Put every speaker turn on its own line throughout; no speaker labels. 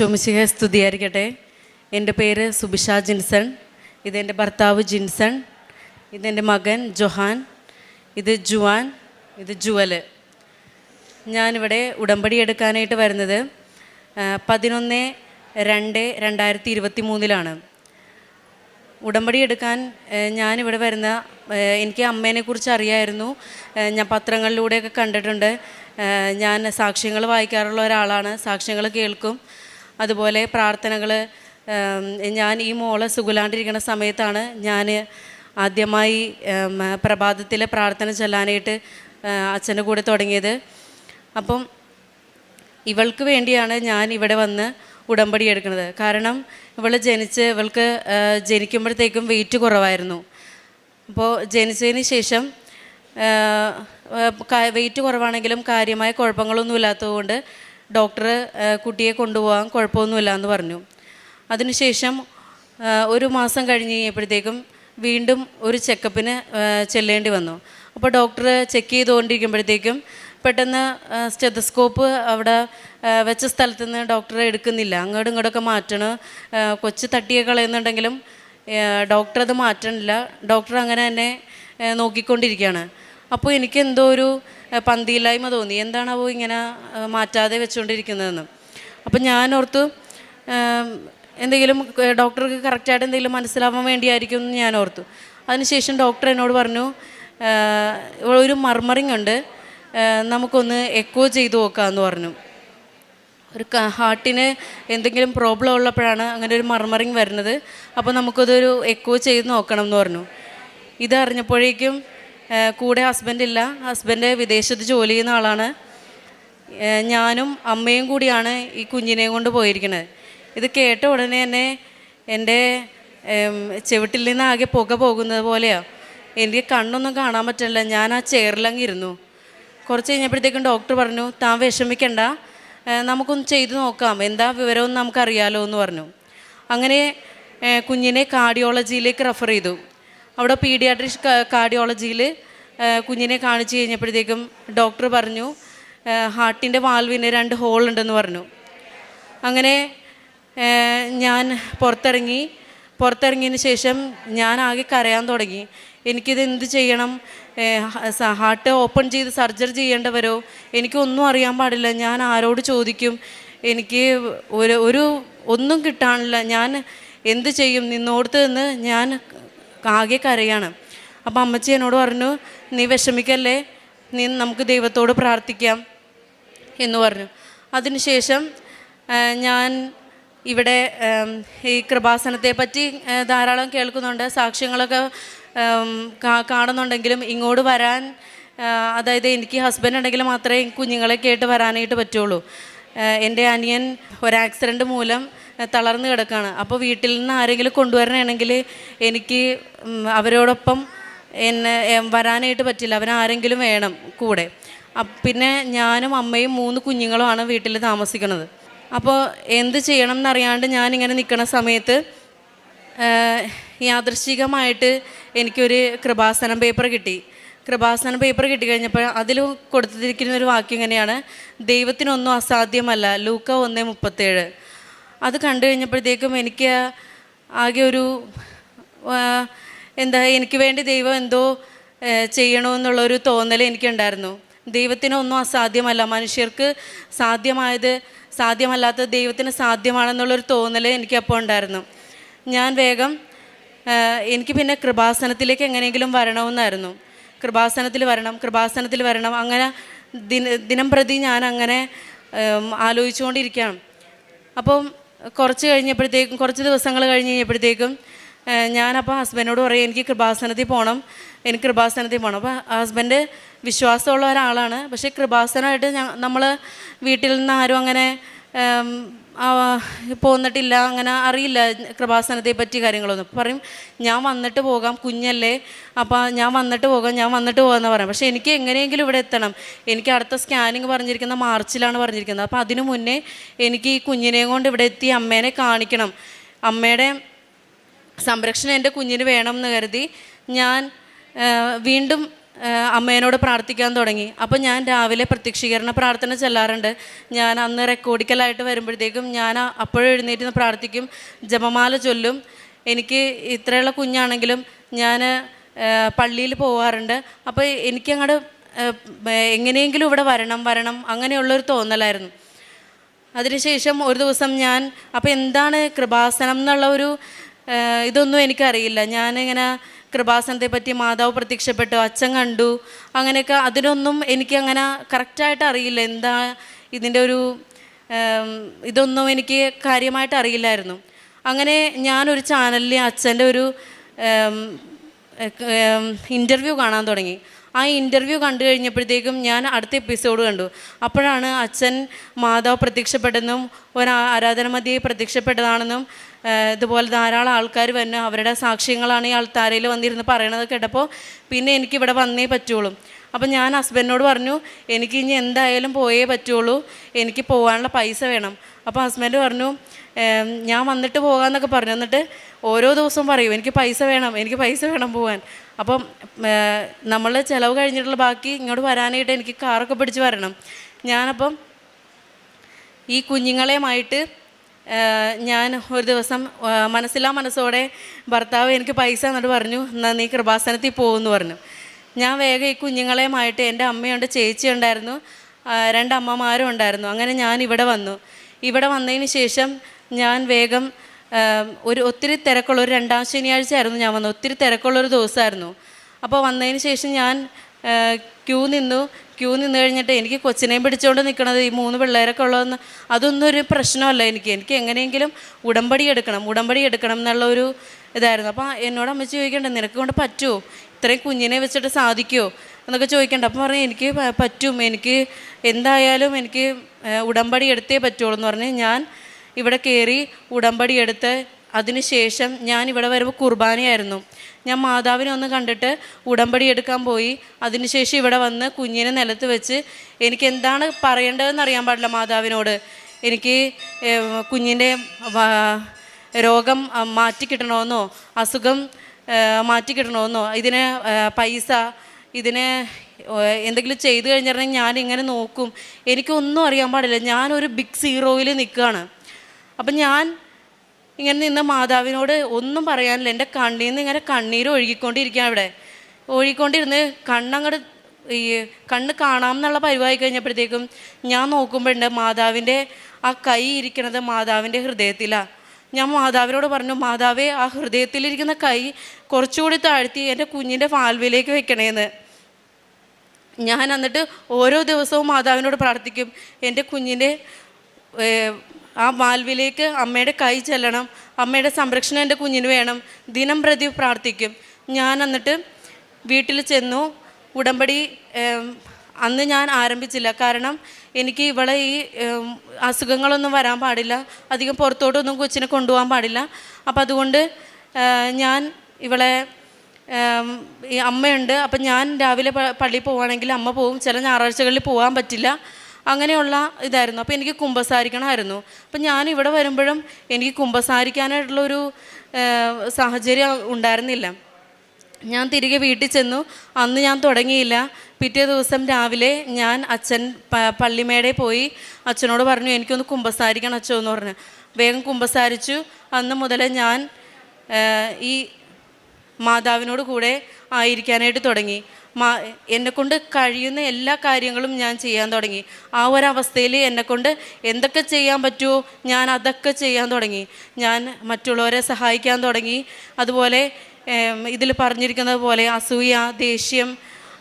ഈശോമിശിഹ സ്തുതിയായിരിക്കട്ടെ. എന്റെ പേര് സുബിഷ ജിൻസൺ. ഇതെന്റെ ഭർത്താവ് ജിൻസൺ. ഇതെന്റെ മകൻ ജൊഹാൻ. ഇത് ജുവാൻ. ഇത് ജുവൽ. ഞാനിവിടെ ഉടമ്പടി എടുക്കാനായിട്ട് വരുന്നത് പതിനൊന്ന് രണ്ട് രണ്ടായിരത്തി ഇരുപത്തി മൂന്നിലാണ് ഉടമ്പടി എടുക്കാൻ ഞാനിവിടെ വരുന്ന എനിക്ക് അമ്മേനെ കുറിച്ച് അറിയായിരുന്നു. ഞാൻ പത്രങ്ങളിലൂടെയൊക്കെ കണ്ടിട്ടുണ്ട്. ഞാൻ സാക്ഷ്യങ്ങൾ വായിക്കാറുള്ള ഒരാളാണ്. സാക്ഷ്യങ്ങൾ കേൾക്കും. അതുപോലെ പ്രാർത്ഥനകൾ ഞാൻ ഈ മോളെ സുഖലാണ്ടിരിക്കുന്ന സമയത്താണ് ഞാൻ ആദ്യമായി പ്രഭാതത്തിലെ പ്രാർത്ഥന ചൊല്ലാനായിട്ട് അച്ഛന്റെ കൂടെ തുടങ്ങിയത്. അപ്പം ഇവൾക്ക് വേണ്ടിയാണ് ഞാൻ ഇവിടെ വന്ന് ഉടമ്പടി എടുക്കുന്നത്. കാരണം ഇവൾ ജനിച്ച് ഇവൾക്ക് ജനിക്കുമ്പോഴത്തേക്കും വെയിറ്റ് കുറവായിരുന്നു. അപ്പോൾ ജനിച്ചതിന് ശേഷം വെയിറ്റ് കുറവാണെങ്കിലും കാര്യമായ കുഴപ്പങ്ങളൊന്നും ഇല്ലാത്തതുകൊണ്ട് ഡോക്ടർ കുട്ടിയെ കൊണ്ടുപോകാൻ കുഴപ്പമൊന്നുമില്ല എന്ന് പറഞ്ഞു. അതിനുശേഷം ഒരു മാസം കഴിഞ്ഞ് കഴിഞ്ഞപ്പോഴത്തേക്കും വീണ്ടും ഒരു ചെക്കപ്പിന് ചെല്ലേണ്ടി വന്നു. അപ്പോൾ ഡോക്ടർ ചെക്ക് ചെയ്തുകൊണ്ടിരിക്കുമ്പോഴത്തേക്കും പെട്ടെന്ന് സ്റ്റെതസ്കോപ്പ് അവിടെ വെച്ച സ്ഥലത്ത് നിന്ന് ഡോക്ടർ എടുക്കുന്നില്ല. അങ്ങോട്ടും ഇങ്ങോട്ടൊക്കെ മാറ്റണം. കൊച്ചു തട്ടിയെ കളയുന്നുണ്ടെങ്കിലും ഡോക്ടർ അത് മാറ്റണില്ല. ഡോക്ടർ അങ്ങനെ തന്നെ നോക്കിക്കൊണ്ടിരിക്കുകയാണ്. അപ്പോൾ എനിക്ക് എന്തോ ഒരു പന്തിയില്ലായ്മ തോന്നി. എന്താണാവോ ഇങ്ങനെ മാറ്റാതെ വെച്ചുകൊണ്ടിരിക്കുന്നതെന്ന് അപ്പം ഞാൻ ഓർത്തു എന്തെങ്കിലും ഡോക്ടർക്ക് കറക്റ്റായിട്ട് എന്തെങ്കിലും മനസ്സിലാവാൻ വേണ്ടിയായിരിക്കും എന്ന് ഞാൻ ഓർത്തു അതിനുശേഷം ഡോക്ടർ എന്നോട് പറഞ്ഞു ഒരു മർമറിങ് ഉണ്ട് നമുക്കൊന്ന് എക്കോ ചെയ്ത് നോക്കാമെന്ന് പറഞ്ഞു. ഒരു ഹാർട്ടിന് എന്തെങ്കിലും പ്രോബ്ലം ഉള്ളപ്പോഴാണ് അങ്ങനെ ഒരു മർമറിങ് വരുന്നത്. അപ്പോൾ നമുക്കതൊരു എക്കോ ചെയ്ത് നോക്കണം എന്ന് പറഞ്ഞു. ഇതറിഞ്ഞപ്പോഴേക്കും കൂടെ ഹസ്ബൻഡ് ഇല്ല. ഹസ്ബൻഡ് വിദേശത്ത് ജോലി ചെയ്യുന്ന ആളാണ്. ഞാനും അമ്മയും കൂടിയാണ് ഈ കുഞ്ഞിനെ കൊണ്ട് പോയിരിക്കുന്നത്. ഇത് കേട്ട ഉടനെ തന്നെ എന്റെ ചെവിട്ടിൽ നിന്ന് ആകെ പുക പോകുന്നത് പോലെയാണ് എനിക്ക് കണ്ണൊന്നും കാണാൻ പറ്റില്ല ഞാൻ ആ ചെയറിലങ്ങിരുന്നു കുറച്ച് കഴിഞ്ഞപ്പോഴത്തേക്കും ഡോക്ടർ പറഞ്ഞു താൻ വിഷമിക്കണ്ട. നമുക്കൊന്ന് ചെയ്തു നോക്കാം. എന്താ വിവരമൊന്നും നമുക്കറിയാലോ എന്ന് പറഞ്ഞു. അങ്ങനെ കുഞ്ഞിനെ കാർഡിയോളജിയിലേക്ക് റെഫർ ചെയ്തു. അവിടെ പീഡിയാട്രിക് കാർഡിയോളജിയിൽ കുഞ്ഞിനെ കാണിച്ചു കഴിഞ്ഞപ്പോഴത്തേക്കും ഡോക്ടർ പറഞ്ഞു ഹാർട്ടിന്റെ വാൽവിന് രണ്ട് ഹോൾ ഉണ്ടെന്ന് പറഞ്ഞു. അങ്ങനെ ഞാൻ പുറത്തിറങ്ങി. പുറത്തിറങ്ങിയതിന് ശേഷം ഞാൻ ആകെ കരയാൻ തുടങ്ങി. എനിക്കിത് എന്ത് ചെയ്യണം? ഹാർട്ട് ഓപ്പൺ ചെയ്ത് സർജറി ചെയ്യേണ്ടവരോ? എനിക്കൊന്നും അറിയാൻ പാടില്ല. ഞാൻ ആരോട് ചോദിക്കും? എനിക്ക് ഒരു ഒരു ഒന്നും കിട്ടാനില്ല. ഞാൻ എന്ത് ചെയ്യും? നിന്നോടത്ത് നിന്ന് ഞാൻ ആകെ കരയാണ്. അപ്പം അമ്മച്ചി എന്നോട് പറഞ്ഞു നീ വിഷമിക്കല്ലേ? നീ നമുക്ക് ദൈവത്തോട് പ്രാർത്ഥിക്കാം. എന്ന് പറഞ്ഞു. അതിനുശേഷം ഞാൻ ഇവിടെ ഈ കൃപാസനത്തെ പറ്റി ധാരാളം കേൾക്കുന്നുണ്ട്. സാക്ഷ്യങ്ങളൊക്കെ കാണുന്നുണ്ടെങ്കിലും ഇങ്ങോട്ട് വരാൻ അതായത് എനിക്ക് ഹസ്ബൻഡ് ഉണ്ടെങ്കിൽ മാത്രമേ കുഞ്ഞുങ്ങളെ കേട്ട് വരാനായിട്ട് പറ്റുള്ളൂ. എന്റെ അനിയൻ ഒരു ആക്സിഡന്റ് മൂലം തളർന്ന് കിടക്കുകയാണ് അപ്പോൾ വീട്ടിൽ നിന്ന് ആരെങ്കിലും കൊണ്ടുവരണമെങ്കിൽ എനിക്ക് അവരോടൊപ്പം എന്നെ വരാനായിട്ട് പറ്റില്ല. അവനാരെങ്കിലും വേണം കൂടെ. പിന്നെ ഞാനും അമ്മയും മൂന്ന് കുഞ്ഞുങ്ങളുമാണ് വീട്ടിൽ താമസിക്കുന്നത്. അപ്പോൾ എന്ത് ചെയ്യണം എന്നറിയാണ്ട് ഞാനിങ്ങനെ നിൽക്കുന്ന സമയത്ത് യാദൃശികമായിട്ട് എനിക്കൊരു കൃപാസനം പേപ്പർ കിട്ടി. കൃപാസനം പേപ്പർ കിട്ടി കഴിഞ്ഞപ്പോൾ അതിൽ കൊടുത്തിരിക്കുന്ന ഒരു വാക്യം ഇങ്ങനെയാണ്. ദൈവത്തിനൊന്നും അസാധ്യമല്ല. ലൂക്ക ഒന്ന് മുപ്പത്തേഴ്. അത് കണ്ടു കഴിഞ്ഞപ്പോഴത്തേക്കും എനിക്ക് ആകെ ഒരു എന്താ എനിക്ക് വേണ്ടി ദൈവം എന്തോ ചെയ്യണമെന്നുള്ളൊരു തോന്നൽ എനിക്കുണ്ടായിരുന്നു. ദൈവത്തിനൊന്നും അസാധ്യമല്ല. മനുഷ്യർക്ക് സാധ്യമായത് സാധ്യമല്ലാത്തത് ദൈവത്തിന് സാധ്യമാണെന്നുള്ളൊരു തോന്നൽ എനിക്കപ്പോൾ ഉണ്ടായിരുന്നു. ഞാൻ വേഗം എനിക്ക് പിന്നെ കൃപാസനത്തിലേക്ക് എങ്ങനെയെങ്കിലും വരണമെന്നായിരുന്നു. കൃപാസനത്തിൽ വരണം കൃപാസനത്തിൽ വരണം. അങ്ങനെ ദിന ദിനം പ്രതി ഞാൻ അങ്ങനെ ആലോചിച്ചുകൊണ്ടിരിക്കുകയാണ്. അപ്പം കുറച്ച് കഴിഞ്ഞപ്പോഴത്തേക്കും കുറച്ച് ദിവസങ്ങൾ കഴിഞ്ഞ് കഴിഞ്ഞപ്പോഴത്തേക്കും ഞാനപ്പോൾ ഹസ്ബൻഡിനോട് പറയും എനിക്ക് കൃപാസനത്തിൽ പോകണം എനിക്ക് കൃപാസനത്തിൽ പോകണം അപ്പോൾ ഹസ്ബൻഡ് വിശ്വാസമുള്ള ഒരാളാണ്. പക്ഷേ കൃപാസനമായിട്ട് നമ്മൾ വീട്ടിൽ നിന്ന് ആരും അങ്ങനെ പോന്നിട്ടില്ല അങ്ങനെ അറിയില്ല കൃപാസനത്തെ പറ്റി കാര്യങ്ങളൊന്നും. പറയും ഞാൻ വന്നിട്ട് പോകാം കുഞ്ഞല്ലേ? അപ്പോൾ ഞാൻ വന്നിട്ട് പോകാം ഞാൻ വന്നിട്ട് പോകാമെന്ന് പറയാം. പക്ഷേ എനിക്ക് എങ്ങനെയെങ്കിലും ഇവിടെ എത്തണം. എനിക്ക് അടുത്ത സ്കാനിങ് പറഞ്ഞിരിക്കുന്ന മാർച്ചിലാണ് പറഞ്ഞിരിക്കുന്നത്. അപ്പോൾ അതിനു മുന്നേ എനിക്ക് ഈ കുഞ്ഞിനെയും കൊണ്ട് ഇവിടെ എത്തി അമ്മേനെ കാണിക്കണം. അമ്മയുടെ സംരക്ഷണം എന്റെ കുഞ്ഞിന് വേണം എന്ന് കരുതി ഞാൻ വീണ്ടും അമ്മേനോട് പ്രാർത്ഥിക്കാൻ തുടങ്ങി. അപ്പം ഞാൻ രാവിലെ പ്രത്യക്ഷീകരണ പ്രാർത്ഥന ചെല്ലാറുണ്ട്. ഞാൻ അന്ന് റെക്കോർഡിക്കലായിട്ട് വരുമ്പോഴത്തേക്കും ഞാൻ ആ- അപ്പോഴും എഴുന്നേറ്റ് നിന്ന് പ്രാർത്ഥിക്കും. ജപമാല ചൊല്ലും. എനിക്ക് ഇത്രയുള്ള കുഞ്ഞാണെങ്കിലും ഞാൻ പള്ളിയിൽ പോവാറുണ്ട്. അപ്പോൾ എനിക്കങ്ങോട്ട് എങ്ങനെയെങ്കിലും ഇവിടെ വരണം വരണം അങ്ങനെയുള്ളൊരു തോന്നലായിരുന്നു. അതിനുശേഷം ഒരു ദിവസം ഞാൻ അപ്പോൾ എന്താണ് കൃപാസനം എന്നുള്ള ഒരു ഇതൊന്നും എനിക്കറിയില്ല. ഞാനിങ്ങനെ കൃപാസനത്തെ പറ്റി മാതാവ് പ്രത്യക്ഷപ്പെട്ടു അച്ഛൻ കണ്ടു. അങ്ങനെയൊക്കെ അതിനൊന്നും എനിക്ക് അങ്ങനെ കറക്റ്റായിട്ട് അറിയില്ല. എന്താ ഇതിന്റെ ഒരു ഇതൊന്നും എനിക്ക് കാര്യമായിട്ട് അറിയില്ലായിരുന്നു. അങ്ങനെ ഞാനൊരു ചാനലിൽ അച്ഛന്റെ ഒരു ഇന്റർവ്യൂ കാണാൻ തുടങ്ങി. ആ ഇന്റർവ്യൂ കണ്ടു കഴിഞ്ഞപ്പോഴത്തേക്കും ഞാൻ അടുത്ത എപ്പിസോഡ് കണ്ടു. അപ്പോഴാണ് അച്ഛൻ മാതാവ് പ്രത്യക്ഷപ്പെട്ടെന്നും ഒരു ആരാധന മധ്യേ പ്രത്യക്ഷപ്പെട്ടതാണെന്നും ഇതുപോലെ ധാരാളം ആൾക്കാർ വന്ന് അവരുടെ സാക്ഷ്യങ്ങളാണ് ഈ ആൾത്താരയിൽ വന്നിരുന്ന് പറയണത് കേട്ടപ്പോൾ പിന്നെ എനിക്ക് ഇവിടെ വന്നേ പറ്റുള്ളൂ. അപ്പം ഞാൻ ഹസ്ബൻഡിനോട് പറഞ്ഞു എനിക്ക് ഇനി എന്തായാലും പോയേ പറ്റുള്ളൂ. എനിക്ക് പോകാനുള്ള പൈസ വേണം. അപ്പോൾ ഹസ്ബൻഡ് പറഞ്ഞു "ഏം, ഞാൻ വന്നിട്ട് പോകാമെന്നൊക്കെ പറഞ്ഞു. എന്നിട്ട് ഓരോ ദിവസവും പറയും എനിക്ക് പൈസ വേണം എനിക്ക് പൈസ വേണം പോകാൻ അപ്പം നമ്മൾ ചിലവ് കഴിഞ്ഞിട്ടുള്ള ബാക്കി ഇങ്ങോട്ട് വരാനായിട്ട് എനിക്ക് കാറൊക്കെ പിടിച്ച് വരണം. ഞാനപ്പം ഈ കുഞ്ഞുങ്ങളെയുമായിട്ട് ഞാൻ ഒരു ദിവസം മനസ്സിലാ മനസ്സോടെ ഭർത്താവ് എനിക്ക് പൈസ എന്നിട്ട് പറഞ്ഞു എന്നാൽ നീ കൃപാസനത്തിൽ പോകുമെന്ന് പറഞ്ഞു. ഞാൻ വേഗം ഈ കുഞ്ഞുങ്ങളെയുമായിട്ട് എന്റെ അമ്മയുണ്ട് ചേച്ചി ഉണ്ടായിരുന്നു രണ്ടമ്മമാരും ഉണ്ടായിരുന്നു. അങ്ങനെ ഞാൻ ഇവിടെ വന്നു. ഇവിടെ വന്നതിന് ശേഷം ഞാൻ വേഗം ഒരു ഒത്തിരി തിരക്കുള്ള ഒരു രണ്ടാം ശനിയാഴ്ച ആയിരുന്നു ഞാൻ വന്നത്. ഒത്തിരി തിരക്കുള്ളൊരു ദിവസമായിരുന്നു. അപ്പോൾ വന്നതിന് ശേഷം ഞാൻ ക്യൂ നിന്നു. ക്യൂ നിന്ന് കഴിഞ്ഞിട്ട് എനിക്ക് കൊച്ചിനെയും പിടിച്ചുകൊണ്ട് നിൽക്കണത് ഈ മൂന്ന് പിള്ളേരൊക്കെ ഉള്ളതെന്ന് അതൊന്നും ഒരു പ്രശ്നമല്ല എനിക്ക്. എനിക്ക് എങ്ങനെയെങ്കിലും ഉടമ്പടി എടുക്കണം ഉടമ്പടി എടുക്കണം എന്നുള്ള ഒരു ഇതായിരുന്നു. അപ്പോൾ എന്നോട് അമ്മച്ചി ചോദിക്കണ്ട നിനക്ക് കൊണ്ട് പറ്റുമോ ഇത്രയും കുഞ്ഞിനെ വെച്ചിട്ട് സാധിക്കുമോ എന്നൊക്കെ ചോദിക്കണ്ട. അപ്പം പറഞ്ഞു എനിക്ക് പറ്റും. എനിക്ക് എന്തായാലും എനിക്ക് ഉടമ്പടി എടുത്തേ പറ്റുള്ളൂ എന്ന് പറഞ്ഞ് ഞാൻ ഇവിടെ കയറി ഉടമ്പടി എടുത്ത് അതിനുശേഷം ഞാൻ ഇവിടെ വരുമ്പോൾ കുർബാനയായിരുന്നു. ഞാൻ മാതാവിനെ ഒന്ന് കണ്ടിട്ട് ഉടമ്പടി എടുക്കാൻ പോയി. അതിനുശേഷം ഇവിടെ വന്ന് കുഞ്ഞിനെ നിലത്ത് വെച്ച് എനിക്ക് എന്താണ് പറയേണ്ടതെന്ന് അറിയാൻ പാടില്ല മാതാവിനോട്. എനിക്ക് കുഞ്ഞിന്റെ രോഗം മാറ്റിക്കിട്ടണമെന്നോ അസുഖം മാറ്റിക്കിട്ടണമെന്നോ ഇതിന് പൈസ ഇതിന് എന്തെങ്കിലും ചെയ്തു കഴിഞ്ഞിട്ടുണ്ടെങ്കിൽ ഞാൻ ഇങ്ങനെ നോക്കും. എനിക്കൊന്നും അറിയാൻ പാടില്ല. ഞാനൊരു ബിഗ് സീറോയിൽ നിൽക്കുകയാണ്. അപ്പം ഞാൻ ഇങ്ങനെ നിന്ന മാതാവിനോട് ഒന്നും പറയാനില്ല. എന്റെ കണ്ണിൽ നിന്ന് ഇങ്ങനെ കണ്ണീര് ഒഴുകിക്കൊണ്ടിരിക്കുകയാണ് അവിടെ ഒഴുകിക്കൊണ്ടിരുന്ന് കണ്ണങ്ങോട്ട് ഈ കണ്ണ് കാണാമെന്നുള്ള പരിവായി കഴിഞ്ഞപ്പോഴത്തേക്കും ഞാൻ നോക്കുമ്പോഴുണ്ട് മാതാവിന്റെ ആ കൈ ഇരിക്കണത് മാതാവിന്റെ ഹൃദയത്തിലാണ് ഞാൻ മാതാവിനോട് പറഞ്ഞു മാതാവേ ആ ഹൃദയത്തിലിരിക്കുന്ന കൈ കുറച്ചുകൂടി താഴ്ത്തി എന്റെ കുഞ്ഞിന്റെ വാൽവിലേക്ക് വെക്കണേന്ന്. ഞാൻ എന്നിട്ട് ഓരോ ദിവസവും മാതാവിനോട് പ്രാർത്ഥിക്കും എന്റെ കുഞ്ഞിന്റെ ആ വാൽവിലേക്ക് അമ്മയുടെ കൈ ചെല്ലണം. അമ്മയുടെ സംരക്ഷണം എന്റെ കുഞ്ഞിന് വേണം. ദിനം പ്രതി പ്രാർത്ഥിക്കും. ഞാൻ എന്നിട്ട് വീട്ടിൽ ചെന്നു. ഉടമ്പടി അന്ന് ഞാൻ ആരംഭിച്ചില്ല. കാരണം എനിക്ക് ഇവളെ ഈ അസുഖങ്ങളൊന്നും വരാൻ പാടില്ല. അധികം പുറത്തോട്ടൊന്നും കൊച്ചിനെ കൊണ്ടുപോകാൻ പാടില്ല. അപ്പം അതുകൊണ്ട് ഞാൻ ഇവളെ അമ്മയുണ്ട്. അപ്പം ഞാൻ രാവിലെ പള്ളിയിൽ പോവുകയാണെങ്കിൽ അമ്മ പോവും. ചില ഞായറാഴ്ചകളിൽ പോകാൻ പറ്റില്ല. അങ്ങനെയുള്ള ഇതായിരുന്നു. അപ്പോൾ എനിക്ക് കുമ്പസാരിക്കണമായിരുന്നു. അപ്പം ഞാൻ ഇവിടെ വരുമ്പോഴും എനിക്ക് കുമ്പസാരിക്കാനായിട്ടുള്ളൊരു സാഹചര്യം ഉണ്ടായിരുന്നില്ല. ഞാൻ തിരികെ വീട്ടിൽ ചെന്നു. അന്ന് ഞാൻ തുടങ്ങിയില്ല. പിറ്റേ ദിവസം രാവിലെ ഞാൻ അച്ഛൻ പള്ളിമേടെ പോയി അച്ഛനോട് പറഞ്ഞു എനിക്കൊന്ന് കുമ്പസാരിക്കണം അച്ഛൻ എന്ന് പറഞ്ഞു. വേഗം കുമ്പസാരിച്ചു. അന്ന് മുതൽ ഞാൻ ഈ മാതാവിനോട് കൂടെ ആയിരിക്കാനായിട്ട് തുടങ്ങി. എന്നെക്കൊണ്ട് കഴിയുന്ന എല്ലാ കാര്യങ്ങളും ഞാൻ ചെയ്യാൻ തുടങ്ങി. ആ ഒരവസ്ഥയിൽ എന്നെക്കൊണ്ട് എന്തൊക്കെ ചെയ്യാൻ പറ്റുമോ ഞാൻ അതൊക്കെ ചെയ്യാൻ തുടങ്ങി. ഞാൻ മറ്റുള്ളവരെ സഹായിക്കാൻ തുടങ്ങി. അതുപോലെ ഇതിൽ പറഞ്ഞിരിക്കുന്നത് പോലെ അസൂയ ദേഷ്യം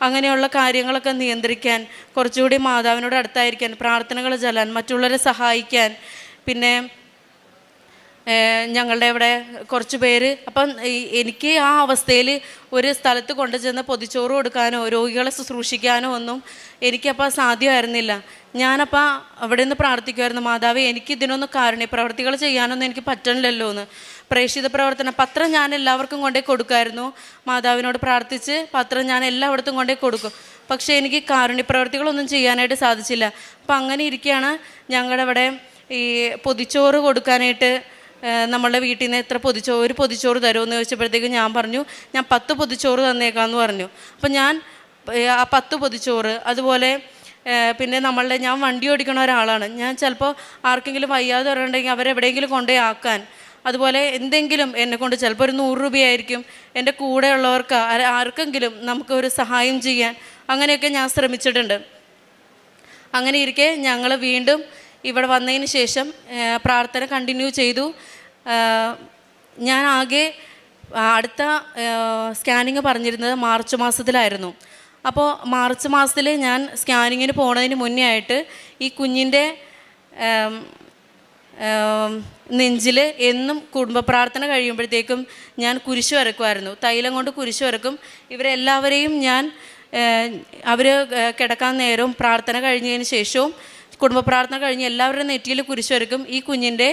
അങ്ങനെയുള്ള കാര്യങ്ങളൊക്കെ നിയന്ത്രിക്കാൻ കുറച്ചുകൂടി മാതാവിനോട് അടുത്തായിരിക്കാൻ പ്രാർത്ഥനകൾ ചെല്ലാൻ മറ്റുള്ളവരെ സഹായിക്കാൻ പിന്നെ ഞങ്ങളുടെ ഇവിടെ കുറച്ച് പേര്. അപ്പം എനിക്ക് ആ അവസ്ഥയിൽ ഒരു സ്ഥലത്ത് കൊണ്ടുചെന്ന് പൊതിച്ചോറ് കൊടുക്കാനോ രോഗികളെ ശുശ്രൂഷിക്കാനോ ഒന്നും എനിക്കപ്പോൾ സാധ്യമായിരുന്നില്ല. ഞാനപ്പോൾ അവിടെ നിന്ന് പ്രാർത്ഥിക്കുമായിരുന്നു മാതാവ് എനിക്ക് ഇതിനൊന്നും കാരണി പ്രവർത്തികൾ ചെയ്യാനൊന്നും എനിക്ക് പറ്റണില്ലല്ലോ എന്ന്. പ്രേക്ഷിത പ്രവർത്തനം പത്രം ഞാൻ എല്ലാവർക്കും കൊണ്ടേ കൊടുക്കുമായിരുന്നു. മാതാവിനോട് പ്രാർത്ഥിച്ച് പത്രം ഞാൻ എല്ലായിടത്തും കൊണ്ടേ കൊടുക്കും. പക്ഷേ എനിക്ക് കാരുണ്യ പ്രവർത്തികളൊന്നും ചെയ്യാനായിട്ട് സാധിച്ചില്ല. അപ്പം അങ്ങനെ ഇരിക്കുകയാണ് ഞങ്ങളുടെ ഇവിടെ ഈ പൊതിച്ചോറ് കൊടുക്കാനായിട്ട് നമ്മളുടെ വീട്ടിൽ നിന്ന് എത്ര പൊതിച്ചോ ഒരു പൊതിച്ചോറ് തരുമെന്ന് ചോദിച്ചപ്പോഴത്തേക്കും ഞാൻ പറഞ്ഞു ഞാൻ പത്ത് പൊതിച്ചോറ് തന്നേക്കാമെന്ന് പറഞ്ഞു. അപ്പം ഞാൻ ആ പത്ത് പൊതിച്ചോറ് അതുപോലെ പിന്നെ നമ്മളുടെ ഞാൻ വണ്ടി ഓടിക്കണ ഒരാളാണ്. ഞാൻ ചിലപ്പോൾ ആർക്കെങ്കിലും വയ്യാതെ വരണമെങ്കിൽ അവരെവിടെയെങ്കിലും കൊണ്ടുപോയി ആക്കാൻ. അതുപോലെ എന്തെങ്കിലും എന്നെ കൊണ്ട് ചിലപ്പോൾ ഒരു നൂറ് രൂപയായിരിക്കും. എന്റെ കൂടെയുള്ളവർക്ക് ആർക്കെങ്കിലും നമുക്ക് ഒരു സഹായം ചെയ്യാൻ അങ്ങനെയൊക്കെ ഞാൻ ശ്രമിച്ചിട്ടുണ്ട്. അങ്ങനെ ഇരിക്കെ ഞങ്ങൾ വീണ്ടും ഇവിടെ വന്നതിന് ശേഷം പ്രാർത്ഥന കണ്ടിന്യൂ ചെയ്തു. ഞാൻ ആകെ അടുത്ത സ്കാനിങ് പറഞ്ഞിരുന്നത് മാർച്ച് മാസത്തിലായിരുന്നു. അപ്പോൾ മാർച്ച് മാസത്തിൽ ഞാൻ സ്കാനിങ്ങിന് പോണതിന് മുന്നേ ആയിട്ട് ഈ കുഞ്ഞിന്റെ നെഞ്ചിൽ എന്നും കുടുംബ പ്രാർത്ഥന കഴിയുമ്പോഴത്തേക്കും ഞാൻ കുരിശ് വരക്കുമായിരുന്നു തൈലം കൊണ്ട് കുരിശ് വരക്കും. ഇവരെല്ലാവരെയും ഞാൻ അവർ കിടക്കാൻ നേരവും പ്രാർത്ഥന കഴിഞ്ഞതിന് ശേഷവും കുടുംബ പ്രാർത്ഥന കഴിഞ്ഞ് എല്ലാവരുടെ നെറ്റിയിൽ കുരിശ് വരക്കും ഈ കുഞ്ഞിന്റെ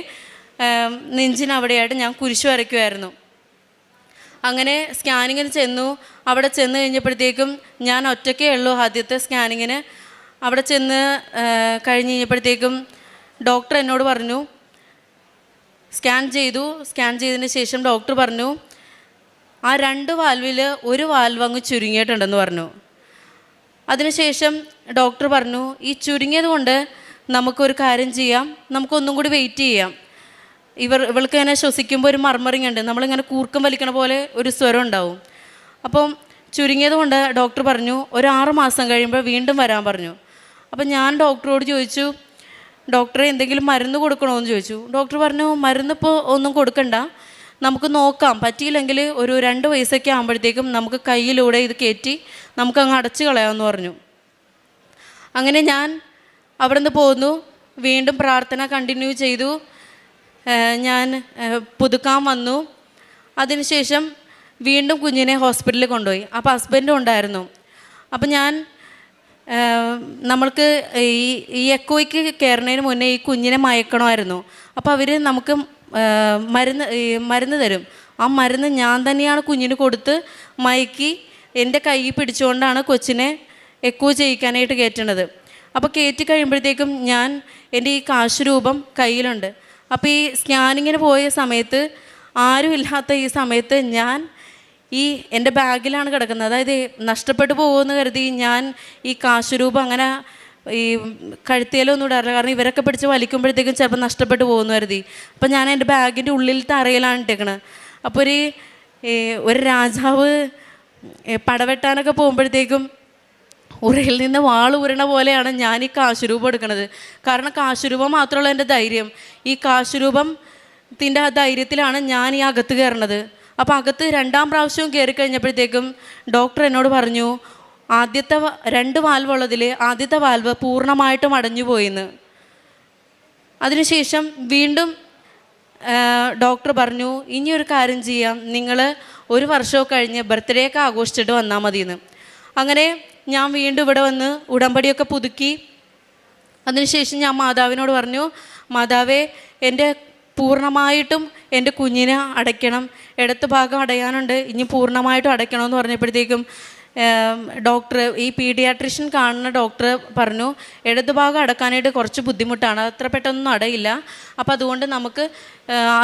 നെഞ്ചിനവിടെയായിട്ട് ഞാൻ കുരിശ് വരയ്ക്കുമായിരുന്നു അങ്ങനെ സ്കാനിങ്ങിന് ചെന്നു. അവിടെ ചെന്ന് കഴിഞ്ഞപ്പോഴത്തേക്കും ഞാൻ ഒറ്റയ്ക്കേ ഉള്ളൂ ആദ്യത്തെ സ്കാനിങ്ങിന്. അവിടെ ചെന്ന് കഴിഞ്ഞ് കഴിഞ്ഞപ്പോഴത്തേക്കും ഡോക്ടർ എന്നോട് പറഞ്ഞു സ്കാൻ ചെയ്തു. സ്കാൻ ചെയ്തതിന് ശേഷം ഡോക്ടർ പറഞ്ഞു ആ രണ്ട് വാൽവിൽ ഒരു വാൽവ് അങ്ങ് ചുരുങ്ങിയിട്ടുണ്ടെന്ന് പറഞ്ഞു. അതിനുശേഷം ഡോക്ടർ പറഞ്ഞു ഈ ചുരുങ്ങിയത് കൊണ്ട് നമുക്കൊരു കാര്യം ചെയ്യാം. നമുക്കൊന്നും കൂടി വെയിറ്റ് ചെയ്യാം. ഇവർ ഇവൾക്ക് ഇങ്ങനെ ശ്വസിക്കുമ്പോൾ ഒരു മർമറിങ് ഉണ്ട്. നമ്മളിങ്ങനെ കൂർക്കം വലിക്കണ പോലെ ഒരു സ്വരം ഉണ്ടാവും. അപ്പം ചുരുങ്ങിയത് കൊണ്ട് ഡോക്ടർ പറഞ്ഞു ഒരു ആറ് മാസം കഴിയുമ്പോൾ വീണ്ടും വരാൻ പറഞ്ഞു. അപ്പം ഞാൻ ഡോക്ടറോട് ചോദിച്ചു ഡോക്ടറെ എന്തെങ്കിലും മരുന്ന് കൊടുക്കണോ എന്ന് ചോദിച്ചു. ഡോക്ടർ പറഞ്ഞു മരുന്നിപ്പോൾ ഒന്നും കൊടുക്കണ്ട. നമുക്ക് നോക്കാം. പറ്റിയില്ലെങ്കിൽ ഒരു രണ്ട് വയസ്സൊക്കെ ആകുമ്പോഴത്തേക്കും നമുക്ക് കയ്യിലൂടെ ഇത് കയറ്റി നമുക്ക് അങ്ങ് അടച്ചു കളയാമെന്ന് പറഞ്ഞു. അങ്ങനെ ഞാൻ അവിടെ നിന്ന് പോന്നു. വീണ്ടും പ്രാർത്ഥന കണ്ടിന്യൂ ചെയ്തു. ഞാൻ പുതുക്കാൻ വന്നു. അതിനുശേഷം വീണ്ടും കുഞ്ഞിനെ ഹോസ്പിറ്റലിൽ കൊണ്ടുപോയി. അപ്പോൾ ഹസ്ബൻഡും ഉണ്ടായിരുന്നു. അപ്പം ഞാൻ നമ്മൾക്ക് ഈ ഈ എക്കോയ്ക്ക് കയറുന്നതിന് മുന്നേ ഈ കുഞ്ഞിനെ മയക്കണമായിരുന്നു. അപ്പോൾ അവർ നമുക്ക് മരുന്ന് മരുന്ന് തരും. ആ മരുന്ന് ഞാൻ തന്നെയാണ് കുഞ്ഞിന് കൊടുത്ത് മയക്കി എന്റെ കൈ പിടിച്ചുകൊണ്ടാണ് കൊച്ചിനെ എക്കോ ചെയ്യിക്കാനായിട്ട് കയറ്റണത്. അപ്പോൾ കയറ്റി കഴിയുമ്പോഴത്തേക്കും ഞാൻ എന്റെ ഈ കാശ് രൂപം കയ്യിലുണ്ട്. അപ്പോൾ ഈ സ്കാനിങ്ങിന് പോയ സമയത്ത് ആരുമില്ലാത്ത ഈ സമയത്ത് ഞാൻ ഈ എന്റെ ബാഗിലാണ് കിടക്കുന്നത്. അതായത് നഷ്ടപ്പെട്ടു പോകുമെന്ന് കരുതി ഞാൻ ഈ കാശ് രൂപം അങ്ങനെ ഈ കഴുത്തേലൊന്നും ഇടാറില്ല. കാരണം ഇവരൊക്കെ പിടിച്ച് വലിക്കുമ്പോഴത്തേക്കും ചിലപ്പോൾ നഷ്ടപ്പെട്ടു പോകുന്നു കരുതി. അപ്പം ഞാൻ എന്റെ ബാഗിന്റെ ഉള്ളിലത്തെ അറയിലാണ് ഇട്ടേക്കണത് അപ്പോൾ ഒരു ഒരു രാജാവ് പടവെട്ടാനൊക്കെ പോകുമ്പോഴത്തേക്കും ഉറയിൽ നിന്ന് വാൾ ഉരണ പോലെയാണ് ഞാൻ ഈ കാശുരൂപം എടുക്കുന്നത് കാരണം കാശുരൂപം മാത്രമുള്ള എന്റെ ധൈര്യം. ഈ കാശുരൂപത്തിന്റെ ആ ധൈര്യത്തിലാണ് ഞാൻ ഈ അകത്ത് കയറണത്. അപ്പോൾ അകത്ത് രണ്ടാം പ്രാവശ്യവും കയറി കഴിഞ്ഞപ്പോഴത്തേക്കും ഡോക്ടർ എന്നോട് പറഞ്ഞു ആദ്യത്തെ രണ്ട് വാൽവ് ഉള്ളതിൽ ആദ്യത്തെ വാൽവ് പൂർണമായിട്ടും അടഞ്ഞു പോയിന്ന്. അതിനുശേഷം വീണ്ടും ഡോക്ടർ പറഞ്ഞു ഇനി ഒരു കാര്യം ചെയ്യാം. നിങ്ങൾ ഒരു വർഷമൊക്കെ കഴിഞ്ഞ് ബർത്ത്ഡേ ഒക്കെ ആഘോഷിച്ചിട്ട് വന്നാൽ മതിയെന്ന് അങ്ങനെ ഞാൻ വീണ്ടും ഇവിടെ വന്ന് ഉടമ്പടിയൊക്കെ പുതുക്കി. അതിനുശേഷം ഞാൻ മാതാവിനോട് പറഞ്ഞു മാതാവേ എന്റെ പൂർണമായിട്ടും എന്റെ കുഞ്ഞിനെ അടയ്ക്കണം. ഇടത്ത് ഭാഗം അടയാനുണ്ട്. ഇനി പൂർണമായിട്ടും അടയ്ക്കണമെന്ന് പറഞ്ഞപ്പോഴത്തേക്കും ഡോക്ടർ ഈ പീഡിയാട്രിഷ്യൻ കാണുന്ന ഡോക്ടർ പറഞ്ഞു ഇടതുഭാഗം അടക്കാനായിട്ട് കുറച്ച് ബുദ്ധിമുട്ടാണ് അത്ര പെട്ടെന്നൊന്നും അടയില്ല. അപ്പോൾ അതുകൊണ്ട് നമുക്ക്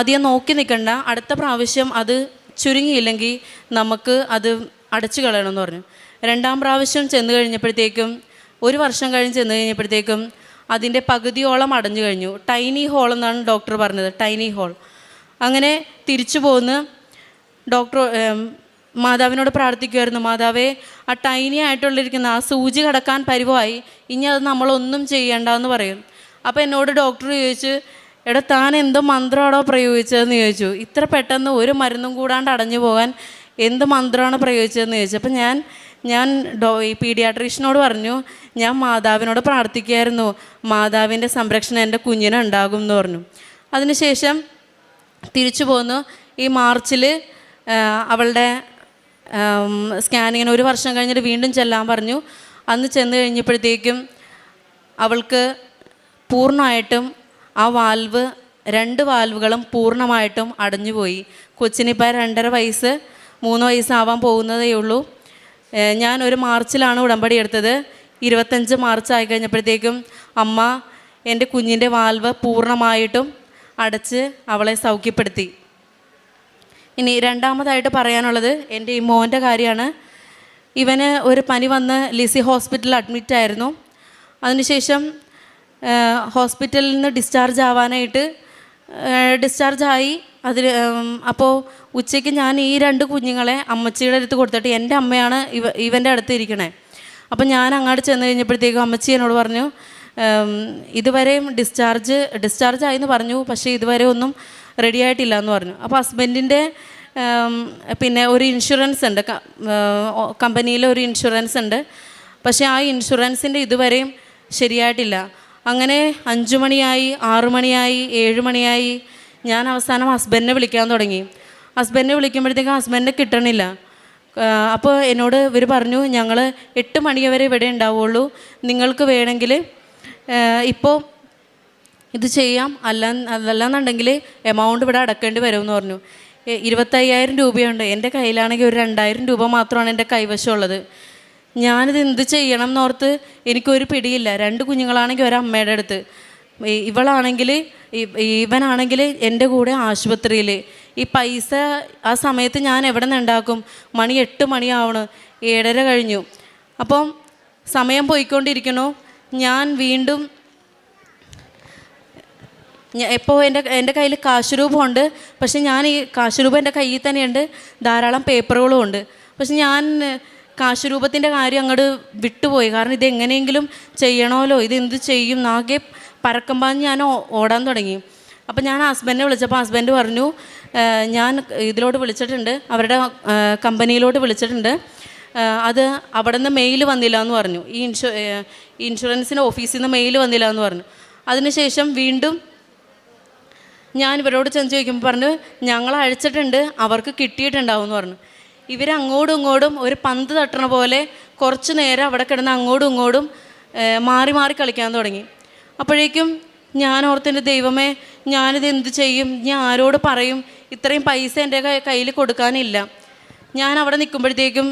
അധികം നോക്കി നിൽക്കണ്ട അടുത്ത പ്രാവശ്യം അത് ചുരുങ്ങിയില്ലെങ്കിൽ നമുക്ക് അത് അടച്ചു കളയണമെന്ന് പറഞ്ഞു. രണ്ടാം പ്രാവശ്യം ചെന്ന് കഴിഞ്ഞപ്പോഴത്തേക്കും ഒരു വർഷം കഴിഞ്ഞ് ചെന്ന് കഴിഞ്ഞപ്പോഴത്തേക്കും അതിന്റെ പകുതിയോളം അടഞ്ഞു കഴിഞ്ഞു. ടൈനി ഹോൾ എന്നാണ് ഡോക്ടർ പറഞ്ഞത് ടൈനി ഹോൾ അങ്ങനെ തിരിച്ചു പോകുന്ന ഡോക്ടർ മാതാവിനോട് പ്രാർത്ഥിക്കുമായിരുന്നു മാതാവേ ആ ടൈനി ആയിട്ടുള്ളിരിക്കുന്ന ആ സൂചി കടക്കാൻ പരിവായി. ഇനി അത് നമ്മളൊന്നും ചെയ്യണ്ടെന്ന് പറയും. അപ്പോൾ എന്നോട് ഡോക്ടർ ചോദിച്ചു എടാ താൻ എന്തോ മന്ത്രമാണോ പ്രയോഗിച്ചതെന്ന് ചോദിച്ചു. ഇത്ര പെട്ടെന്ന് ഒരു മരുന്നും കൂടാണ്ട് അടഞ്ഞു പോകാൻ എന്ത് മന്ത്രമാണ് പ്രയോഗിച്ചതെന്ന് ചോദിച്ചു. അപ്പം ഞാൻ ഞാൻ ഡോ ഈ പീഡിയാട്രീഷ്യനോട് പറഞ്ഞു ഞാൻ മാതാവിനോട് പ്രാർത്ഥിക്കുമായിരുന്നു മാതാവിന്റെ സംരക്ഷണം എന്റെ കുഞ്ഞിന് ഉണ്ടാകും എന്ന് പറഞ്ഞു. അതിനുശേഷം തിരിച്ചു പോന്നു. ഈ മാർച്ചിൽ അവളുടെ സ്കാനിങ്ങിന് ഒരു വർഷം കഴിഞ്ഞിട്ട് വീണ്ടും ചെല്ലാൻ പറഞ്ഞു. അന്ന് ചെന്ന് കഴിഞ്ഞപ്പോഴത്തേക്കും അവൾക്ക് പൂർണമായിട്ടും ആ വാൽവ് രണ്ട് വാൽവുകളും പൂർണമായിട്ടും അടഞ്ഞുപോയി. കൊച്ചിനിപ്പോൾ രണ്ടര വയസ്സ് മൂന്ന് വയസ്സാവാൻ പോകുന്നതേ ഉള്ളൂ. ഞാൻ ഒരു മാർച്ചിലാണ് ഉടമ്പടി എടുത്തത്. ഇരുപത്തഞ്ച് മാർച്ച് ആയി കഴിഞ്ഞപ്പോഴത്തേക്കും അമ്മ എന്റെ കുഞ്ഞിന്റെ വാൽവ് പൂർണമായിട്ടും അടച്ച് അവളെ സൗഖ്യപ്പെടുത്തി. ഇനി രണ്ടാമതായിട്ട് പറയാനുള്ളത് എന്റെ ഈ മോന്റെ കാര്യമാണ്. ഇവന് ഒരു പനി വന്ന് ലിസി ഹോസ്പിറ്റലിൽ അഡ്മിറ്റ് ആയിരുന്നു. അതിനുശേഷം ഹോസ്പിറ്റലിൽ നിന്ന് ഡിസ്ചാർജ് ആവാനായിട്ട് ഡിസ്ചാർജ് ആയി. അതിൽ അപ്പോൾ ഉച്ചയ്ക്ക് ഞാൻ ഈ രണ്ട് കുഞ്ഞുങ്ങളെ അമ്മച്ചിയുടെ അടുത്ത് കൊടുത്തിട്ട് എന്റെ അമ്മയാണ് ഇവ ഇവന്റെ അടുത്ത് ഇരിക്കണേ. അപ്പം ഞാൻ അങ്ങോട്ട് ചെന്ന് കഴിഞ്ഞപ്പോഴത്തേക്കും അമ്മച്ചി എന്നോട് പറഞ്ഞു ഇതുവരെയും ഡിസ്ചാർജ് ഡിസ്ചാർജ് ആയെന്ന് പറഞ്ഞു. പക്ഷേ ഇതുവരെ ഒന്നും റെഡി ആയിട്ടില്ല എന്ന് പറഞ്ഞു അപ്പോൾ ഹസ്ബൻഡിന്റെ പിന്നെ ഒരു ഇൻഷുറൻസ് ഉണ്ട്. കമ്പനിയിലെ ഒരു ഇൻഷുറൻസ് ഉണ്ട്. പക്ഷേ ആ ഇൻഷുറൻസിന്റെ ഇതുവരെയും ശരിയായിട്ടില്ല. അങ്ങനെ അഞ്ചു മണിയായി ആറു മണിയായി ഏഴ് മണിയായി ഞാൻ അവസാനം ഹസ്ബൻഡിനെ വിളിക്കാൻ തുടങ്ങി. ഹസ്ബൻഡിനെ വിളിക്കുമ്പോഴത്തേക്കും ഹസ്ബൻഡിനെ കിട്ടണില്ല. അപ്പോൾ എന്നോട് ഇവർ പറഞ്ഞു ഞങ്ങൾ എട്ട് മണി വരെ ഇവിടെ ഉണ്ടാവുള്ളൂ. നിങ്ങൾക്ക് വേണമെങ്കിൽ ഇപ്പോൾ ഇത് ചെയ്യാം. അല്ല അതല്ലെന്നുണ്ടെങ്കിൽ എമൗണ്ട് ഇവിടെ അടക്കേണ്ടി വരുമെന്ന് പറഞ്ഞു. എ- ഇരുപത്തയ്യായിരം രൂപയുണ്ട്. എന്റെ കയ്യിലാണെങ്കിൽ ഒരു രണ്ടായിരം രൂപ മാത്രമാണ് എന്റെ കൈവശമുള്ളത്. ഞാനിത് എന്ത് ചെയ്യണം എന്നോർത്ത് എനിക്കൊരു പിടിയില്ല. രണ്ട് കുഞ്ഞുങ്ങളാണെങ്കിൽ ഒരമ്മയുടെ അടുത്ത്. ഈ- ഇവളാണെങ്കിൽ ഇവനാണെങ്കിൽ എന്റെ കൂടെ ആശുപത്രിയിൽ. ഈ പൈസ ആ സമയത്ത് ഞാൻ എവിടെ നിന്ന് ഉണ്ടാക്കും? മണി എട്ട് മണിയാവണ്. ഏഴര കഴിഞ്ഞു. അപ്പം സമയം പോയിക്കൊണ്ടിരിക്കണു ഞാൻ വീണ്ടും ഇപ്പോൾ എന്റെ എന്റെ കയ്യിൽ കാശ് രൂപമുണ്ട് പക്ഷെ ഞാൻ ഈ കാശ് രൂപം എന്റെ കയ്യിൽ തന്നെയുണ്ട്. ധാരാളം പേപ്പറുകളും ഉണ്ട്. പക്ഷെ ഞാൻ കാശ് രൂപത്തിന്റെ കാര്യം അങ്ങോട്ട് വിട്ടുപോയി. കാരണം ഇത് എങ്ങനെയെങ്കിലും ചെയ്യണമല്ലോ. ഇത് എന്ത് ചെയ്യും? നാകെ പറക്കുമ്പോൾ ഞാൻ ഓടാൻ തുടങ്ങി. അപ്പോൾ ഞാൻ ഹസ്ബൻഡിനെ വിളിച്ചപ്പോൾ ഹസ്ബൻഡ് പറഞ്ഞു ഞാൻ ഇതിലോട്ട് വിളിച്ചിട്ടുണ്ട്. അവരുടെ കമ്പനിയിലോട്ട് വിളിച്ചിട്ടുണ്ട്. അത് അവിടെ നിന്ന് മെയിൽ വന്നില്ല എന്ന് പറഞ്ഞു. ഈ ഇൻഷു ഇൻഷുറൻസിന്റെ ഓഫീസിൽ നിന്ന് മെയിൽ വന്നില്ല എന്ന് പറഞ്ഞു. അതിനുശേഷം വീണ്ടും ഞാൻ ഇവരോട് ചെന്ന് ചോദിക്കുമ്പോൾ പറഞ്ഞു ഞങ്ങൾ അഴിച്ചിട്ടുണ്ട് അവർക്ക് കിട്ടിയിട്ടുണ്ടാവും എന്ന് പറഞ്ഞു. ഇവർ അങ്ങോട്ടും ഇങ്ങോട്ടും ഒരു പന്ത് തട്ടണ പോലെ കുറച്ച് നേരം അവിടെ കിടന്ന് അങ്ങോട്ടും ഇങ്ങോട്ടും മാറി മാറി കളിക്കാൻ തുടങ്ങി. അപ്പോഴേക്കും ഞാൻ ഓർത്തിന്റെ ദൈവമേ ഞാനിത് എന്ത് ചെയ്യും? ഞാൻ ആരോട് പറയും? ഇത്രയും പൈസ എന്റെ കയ്യിൽ കൊടുക്കാനില്ല. ഞാൻ അവിടെ നിൽക്കുമ്പോഴത്തേക്കും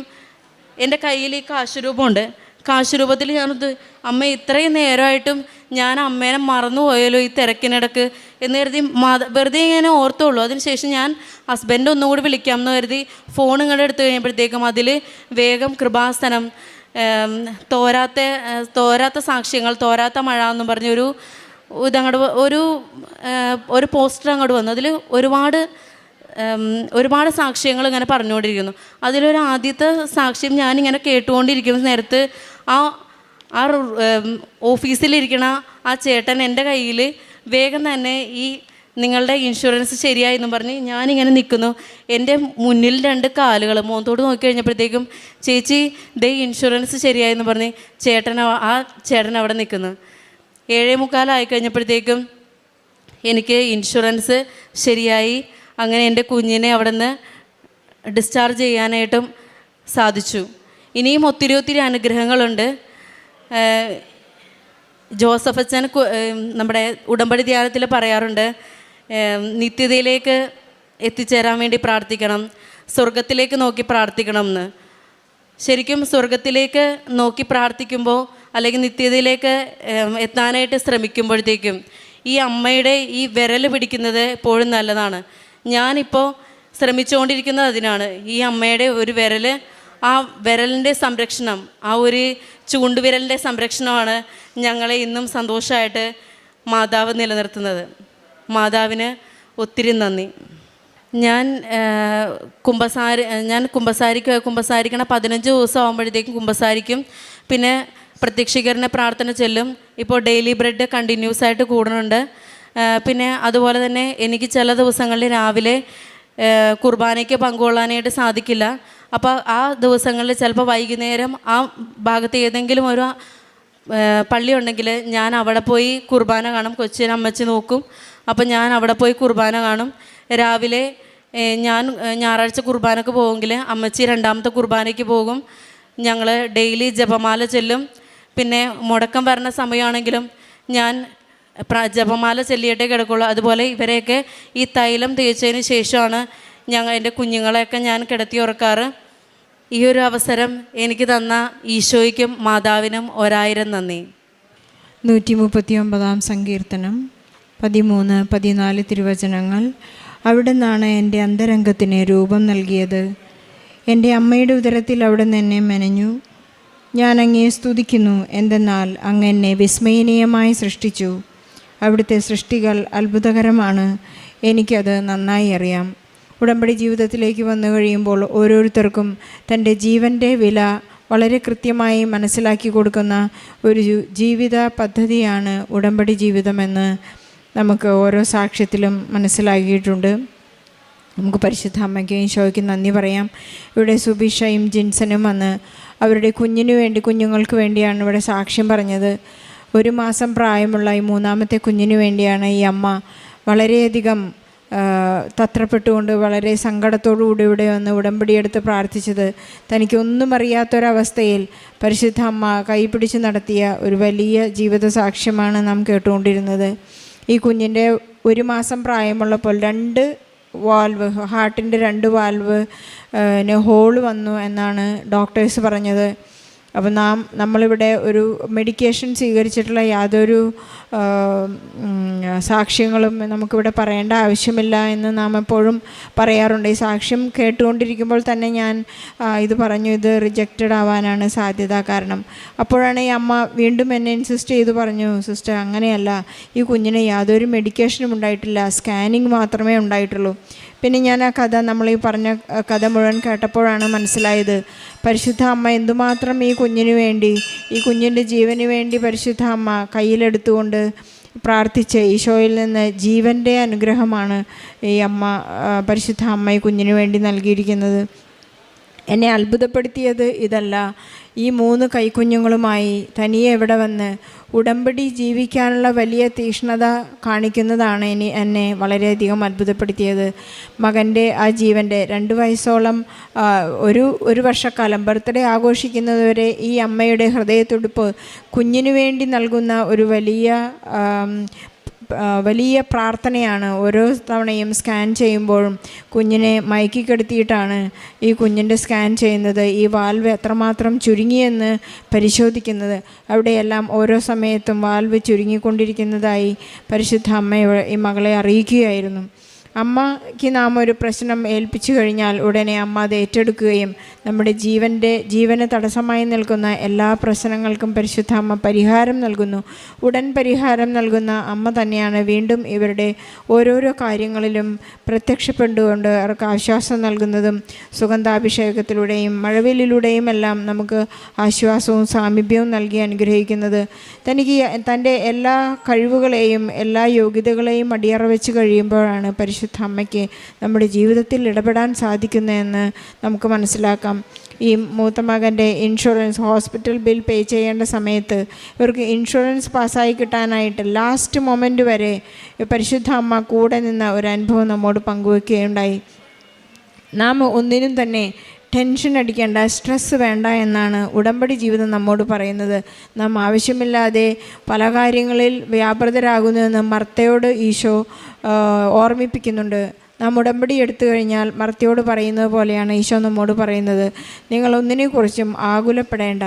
എന്റെ കയ്യിൽ ഈ കാശുരൂപമുണ്ട്. കാശുരൂപത്തിൽ ഞാനത് അമ്മ ഇത്രയും നേരമായിട്ടും ഞാൻ അമ്മേനെ മറന്നുപോയല്ലോ ഈ തിരക്കിനിടക്ക് എന്ന് കരുതി മത വെറുതെ ഇങ്ങനെ ഓർത്തുള്ളൂ. അതിനുശേഷം ഞാൻ ഹസ്ബൻഡ് ഒന്നുകൂടി വിളിക്കാം എന്ന് കരുതി ഫോൺ ഇങ്ങോട്ട് എടുത്തു കഴിഞ്ഞപ്പോഴത്തേക്കും അതിൽ വേഗം കൃപാസനം തോരാത്ത തോരാത്ത സാക്ഷ്യങ്ങൾ തോരാത്ത മഴ എന്നും പറഞ്ഞൊരു ഇതങ്ങോട്ട് ഒരു ഒരു പോസ്റ്റർ അങ്ങോട്ട് വന്നു. അതിൽ ഒരുപാട് ഒരുപാട് സാക്ഷ്യങ്ങൾ ഇങ്ങനെ പറഞ്ഞുകൊണ്ടിരിക്കുന്നു. അതിലൊരു ആദ്യത്തെ സാക്ഷ്യം ഞാനിങ്ങനെ കേട്ടുകൊണ്ടിരിക്കുന്ന നേരത്ത് ആ ആ ഓഫീസിലിരിക്കുന്ന ആ ചേട്ടൻ എന്റെ കയ്യിൽ വേഗം തന്നെ ഈ നിങ്ങളുടെ ഇൻഷുറൻസ് ശരിയായി എന്നും പറഞ്ഞ് ഞാനിങ്ങനെ നിൽക്കുന്നു. എന്റെ മുന്നിൽ രണ്ട് കാലുകൾ മോന്തോട് നോക്കി കഴിഞ്ഞപ്പോഴത്തേക്കും ചേച്ചി ദേ ഇൻഷുറൻസ് ശരിയായെന്ന് പറഞ്ഞ് ചേട്ടൻ ആ ചേട്ടൻ അവിടെ നിൽക്കുന്നു. ഏഴേ മുക്കാലായി കഴിഞ്ഞപ്പോഴത്തേക്കും എനിക്ക് ഇൻഷുറൻസ് ശരിയായി. അങ്ങനെ എന്റെ കുഞ്ഞിനെ അവിടെ നിന്ന് ഡിസ്ചാർജ് ചെയ്യാനായിട്ടും സാധിച്ചു. ഇനിയും ഒത്തിരി ഒത്തിരി അനുഗ്രഹങ്ങളുണ്ട്. ജോസഫ് അച്ഛൻ നമ്മുടെ ഉടമ്പടി ധ്യാനത്തിൽ പറയാറുണ്ട് നിത്യതയിലേക്ക് എത്തിച്ചേരാൻ വേണ്ടി പ്രാർത്ഥിക്കണം സ്വർഗത്തിലേക്ക് നോക്കി പ്രാർത്ഥിക്കണം എന്ന്. ശരിക്കും സ്വർഗത്തിലേക്ക് നോക്കി പ്രാർത്ഥിക്കുമ്പോൾ അല്ലെങ്കിൽ നിത്യതയിലേക്ക് എത്താനായിട്ട് ശ്രമിക്കുമ്പോഴത്തേക്കും ഈ അമ്മയുടെ ഈ വിരൽ പിടിക്കുന്നത് എപ്പോഴും നല്ലതാണ്. ഞാനിപ്പോൾ ശ്രമിച്ചുകൊണ്ടിരിക്കുന്നത് അതിനാണ്. ഈ അമ്മയുടെ ഒരു വിരൽ ആ വിരലിന്റെ സംരക്ഷണം ആ ഒരു ചൂണ്ടുവിരലിന്റെ സംരക്ഷണമാണ് ഞങ്ങളെ ഇന്നും സന്തോഷമായിട്ട് മാതാവ് നിലനിർത്തുന്നത്. മാതാവിന് ഒത്തിരി നന്ദി. ഞാൻ കുമ്പസാരി ഞാൻ കുമ്പസാരിക്ക കുമ്പസാരിക്കണ പതിനഞ്ച് ദിവസം ആകുമ്പോഴത്തേക്കും കുമ്പസാരിക്കും. പിന്നെ പ്രത്യക്ഷീകരണ പ്രാർത്ഥന ചെല്ലും. ഇപ്പോൾ ഡെയിലി ബ്രെഡ് കണ്ടിന്യൂസ് ആയിട്ട് കൂടുന്നുണ്ട് പിന്നെ അതുപോലെ തന്നെ എനിക്ക് ചില ദിവസങ്ങളിൽ രാവിലെ കുർബാനയ്ക്ക് പങ്കുകൊള്ളാനായിട്ട് സാധിക്കില്ല. അപ്പോൾ ആ ദിവസങ്ങളിൽ ചിലപ്പോൾ വൈകുന്നേരം ആ ഭാഗത്ത് ഏതെങ്കിലും ഒരു പള്ളി ഉണ്ടെങ്കിൽ ഞാൻ അവിടെ പോയി കുർബാന കാണും. കൊച്ചിനെ അമ്മച്ചി നോക്കും. അപ്പം ഞാൻ അവിടെ പോയി കുർബാന കാണും. രാവിലെ ഞാൻ ഞായറാഴ്ച കുർബാനക്ക് പോകുമെങ്കിൽ അമ്മച്ചി രണ്ടാമത്തെ കുർബാനയ്ക്ക് പോകും. ഞങ്ങൾ ഡെയിലി ജപമാല ചെല്ലും. പിന്നെ മുടക്കം വരണ സമയമാണെങ്കിലും ഞാൻ ജപമാല ചെല്ലിയിട്ടേ കിടക്കുള്ളൂ. അതുപോലെ ഇവരെയൊക്കെ ഈ തൈലം തേച്ചതിന് ശേഷമാണ് ഞങ്ങൾ എന്റെ കുഞ്ഞുങ്ങളെയൊക്കെ ഞാൻ കിടത്തി ഉറക്കാറ്. ഈ ഒരു അവസരം എനിക്ക് തന്ന ഈശോയ്ക്കും മാതാവിനും ഒരായിരം നന്ദി.
നൂറ്റി മുപ്പത്തി ഒമ്പതാം സങ്കീർത്തനം പതിമൂന്ന് പതിനാല് തിരുവചനങ്ങൾ. അവിടെ നിന്നാണ് എന്റെ അന്തരംഗത്തിന് രൂപം നൽകിയത്. എന്റെ അമ്മയുടെ ഉദരത്തിൽ അവിടെ എന്നെ മെനഞ്ഞു. ഞാൻ അങ്ങയെ സ്തുതിക്കുന്നു. എന്തെന്നാൽ അങ്ങ് എന്നെ വിസ്മയനീയമായി സൃഷ്ടിച്ചു. അവിടുത്തെ സൃഷ്ടികൾ അത്ഭുതകരമാണ്. എനിക്കത് നന്നായി അറിയാം. ഉടമ്പടി ജീവിതത്തിലേക്ക് വന്നു കഴിയുമ്പോൾ ഓരോരുത്തർക്കും തന്റെ ജീവന്റെ വില വളരെ കൃത്യമായി മനസ്സിലാക്കി കൊടുക്കുന്ന ഒരു ജീവിത പദ്ധതിയാണ് ഉടമ്പടി ജീവിതമെന്ന് നമുക്ക് ഓരോ സാക്ഷ്യത്തിലും മനസ്സിലാക്കിയിട്ടുണ്ട്. നമുക്ക് പരിശുദ്ധ അമ്മയ്ക്കും ഈശോയ്ക്കും നന്ദി പറയാം. ഇവിടെ സുബിഷയും ജിൻസനും വന്ന് അവരുടെ കുഞ്ഞിനു വേണ്ടി കുഞ്ഞുങ്ങൾക്ക് വേണ്ടിയാണ് ഇവിടെ സാക്ഷ്യം പറഞ്ഞത്. ഒരു മാസം പ്രായമുള്ള ഈ മൂന്നാമത്തെ കുഞ്ഞിന് വേണ്ടിയാണ് ഈ അമ്മ വളരെയധികം തത്രപ്പെട്ടുകൊണ്ട് വളരെ സങ്കടത്തോടുകൂടി ഇവിടെ വന്ന് ഉടമ്പടിയെടുത്ത് പ്രാർത്ഥിച്ചത്. തനിക്കൊന്നും അറിയാത്തൊരവസ്ഥയിൽ പരിശുദ്ധ അമ്മ കൈപിടിച്ച് നടത്തിയ ഒരു വലിയ ജീവിത സാക്ഷ്യമാണ് നാം കേട്ടുകൊണ്ടിരുന്നത്. ഈ കുഞ്ഞിന്റെ ഒരു മാസം പ്രായമുള്ളപ്പോൾ രണ്ട് വാൽവ് ഹാർട്ടിന്റെ രണ്ട് വാൽവ് ഹോൾ വന്നു എന്നാണ് ഡോക്ടേഴ്സ് പറഞ്ഞത്. അപ്പോൾ നാം നമ്മളിവിടെ ഒരു മെഡിക്കേഷൻ സ്വീകരിച്ചിട്ടുള്ള യാതൊരു സാക്ഷ്യങ്ങളും നമുക്കിവിടെ പറയേണ്ട ആവശ്യമില്ല എന്ന് നാം എപ്പോഴും പറയാറുണ്ട്. ഈ സാക്ഷ്യം കേട്ടുകൊണ്ടിരിക്കുമ്പോൾ തന്നെ ഞാൻ ഇത് പറഞ്ഞു ഇത് റിജക്റ്റഡ് ആവാനാണ് സാധ്യത കാരണം. അപ്പോഴാണ് ഈ അമ്മ വീണ്ടും എന്നെ ഇൻസിസ്റ്റ് ചെയ്ത് പറഞ്ഞു സിസ്റ്റർ അങ്ങനെയല്ല. ഈ കുഞ്ഞിന് യാതൊരു മെഡിക്കേഷനും ഉണ്ടായിട്ടില്ല. സ്കാനിങ് മാത്രമേ ഉണ്ടായിട്ടുള്ളൂ. പിന്നെ ഞാൻ ആ കഥ നമ്മൾ ഈ പറഞ്ഞ കഥ മുഴുവൻ കേട്ടപ്പോഴാണ് മനസ്സിലായത്. പരിശുദ്ധ അമ്മ എന്തുമാത്രം ഈ കുഞ്ഞിന് വേണ്ടി ഈ കുഞ്ഞിന്റെ ജീവന് വേണ്ടി പരിശുദ്ധ അമ്മ കയ്യിലെടുത്തുകൊണ്ട് പ്രാർത്ഥിച്ച് ഈശോയിൽ നിന്ന് ജീവന്റെ അനുഗ്രഹമാണ് ഈ അമ്മ പരിശുദ്ധ അമ്മ ഈ കുഞ്ഞിന് വേണ്ടി നൽകിയിരിക്കുന്നത്. എന്നെ അത്ഭുതപ്പെടുത്തിയത് ഇതല്ല. ഈ മൂന്ന് കൈക്കുഞ്ഞുങ്ങളുമായി തനിയെ ഇവിടെ വന്ന് ഉടമ്പടി ജീവിക്കാനുള്ള വലിയ തീക്ഷ്ണത കാണിക്കുന്നതാണ് ഇനി എന്നെ വളരെയധികം അത്ഭുതപ്പെടുത്തിയത്. മകന്റെ ആ ജീവന്റെ രണ്ട് വയസ്സോളം ഒരു ഒരു വർഷക്കാലം ബർത്ത്ഡേ ആഘോഷിക്കുന്നതുവരെ ഈ അമ്മയുടെ ഹൃദയത്തുടുപ്പ് കുഞ്ഞിനു വേണ്ടി നൽകുന്ന ഒരു വലിയ വലിയ പ്രാർത്ഥനയാണ്. ഓരോ തവണയും സ്കാൻ ചെയ്യുമ്പോഴും കുഞ്ഞിനെ മയക്കി കിടത്തിയിട്ടാണ് ഈ കുഞ്ഞിന്റെ സ്കാൻ ചെയ്യുന്നത്. ഈ വാൽവ് എത്രമാത്രം ചുരുങ്ങിയെന്ന് പരിശോധിക്കുന്നത്. അവിടെയെല്ലാം ഓരോ സമയത്തും വാൽവ് ചുരുങ്ങിക്കൊണ്ടിരിക്കുന്നതായി പരിശുദ്ധ അമ്മ ഈ മകളെ അറിയിക്കുകയായിരുന്നു. അമ്മയ്ക്ക് നാം ഒരു പ്രശ്നം ഏൽപ്പിച്ചു കഴിഞ്ഞാൽ ഉടനെ അമ്മ അത് ഏറ്റെടുക്കുകയും നമ്മുടെ ജീവന്റെ ജീവന് തടസ്സമായി നിൽക്കുന്ന എല്ലാ പ്രശ്നങ്ങൾക്കും പരിശുദ്ധ അമ്മ പരിഹാരം നൽകുന്നു. ഉടൻ പരിഹാരം നൽകുന്ന അമ്മ തന്നെയാണ് വീണ്ടും ഇവരുടെ ഓരോരോ കാര്യങ്ങളിലും പ്രത്യക്ഷപ്പെട്ടുകൊണ്ട് അവർക്ക് ആശ്വാസം നൽകുന്നതും സുഗന്ധാഭിഷേകത്തിലൂടെയും മഴവില്ലിലൂടെയും എല്ലാം നമുക്ക് ആശ്വാസവും സാമീപ്യവും നൽകി അനുഗ്രഹിക്കുന്നത്. തനിക്ക് തന്റെ എല്ലാ കഴിവുകളെയും എല്ലാ യോഗ്യതകളെയും അടിയറ വെച്ച് കഴിയുമ്പോഴാണ് പരിശുദ്ധ അമ്മയ്ക്ക് നമ്മുടെ ജീവിതത്തിൽ ഇടപെടാൻ സാധിക്കുന്നതെന്ന് നമുക്ക് മനസ്സിലാക്കാം. ഈ മൂത്ത മകന്റെ ഇൻഷുറൻസ് ഹോസ്പിറ്റൽ ബിൽ പേ ചെയ്യേണ്ട സമയത്ത് ഇവർക്ക് ഇൻഷുറൻസ് പാസ്സായി കിട്ടാനായിട്ട് ലാസ്റ്റ് മൊമെന്റ് വരെ പരിശുദ്ധ അമ്മ കൂടെ നിന്ന ഒരു അനുഭവം നമ്മോട് പങ്കുവെക്കുകയുണ്ടായി. നാം ഒന്നിനും തന്നെ ടെൻഷൻ അടിക്കേണ്ട സ്ട്രെസ്സ് വേണ്ട എന്നാണ് ഉടമ്പടി ജീവിതം നമ്മോട് പറയുന്നത്. നാം ആവശ്യമില്ലാതെ പല കാര്യങ്ങളിൽ വ്യാപൃതരാകുന്നുവെന്ന് മർത്തയോട് ഈശോ ഓർമ്മിപ്പിക്കുന്നുണ്ട്. നാം ഉടമ്പടി എടുത്തു കഴിഞ്ഞാൽ മർത്തയോട് പറയുന്നത് പോലെയാണ് ഈശോ നമ്മോട് പറയുന്നത്. നിങ്ങൾ ഒന്നിനെക്കുറിച്ചും ആകുലപ്പെടേണ്ട.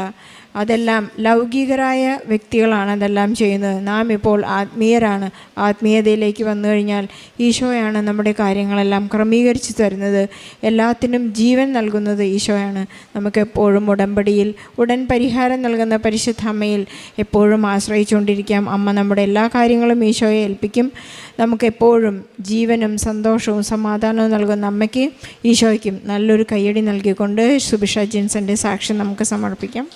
അതെല്ലാം ലൗകികരായ വ്യക്തികളാണ് അതെല്ലാം ചെയ്യുന്നത്. നാം ഇപ്പോൾ ആത്മീയരാണ്. ആത്മീയതയിലേക്ക് വന്നു കഴിഞ്ഞാൽ ഈശോയാണ് നമ്മുടെ കാര്യങ്ങളെല്ലാം ക്രമീകരിച്ച് തരുന്നത്. എല്ലാത്തിനും ജീവൻ നൽകുന്നത് ഈശോയാണ്. നമുക്കെപ്പോഴും ഉടമ്പടിയിൽ ഉടൻ പരിഹാരം നൽകുന്ന പരിശുദ്ധ അമ്മയിൽ എപ്പോഴും ആശ്രയിച്ചുകൊണ്ടിരിക്കാം. അമ്മ നമ്മുടെ എല്ലാ കാര്യങ്ങളും ഈശോയെ ഏൽപ്പിക്കും. നമുക്കെപ്പോഴും ജീവനും സന്തോഷവും സമാധാനവും നൽകുന്ന അമ്മയ്ക്ക് ഈശോയ്ക്കും നല്ലൊരു കയ്യടി നൽകിക്കൊണ്ട് സുഭിഷ ജിൻസന്റെ സാക്ഷ്യം നമുക്ക് സമർപ്പിക്കാം.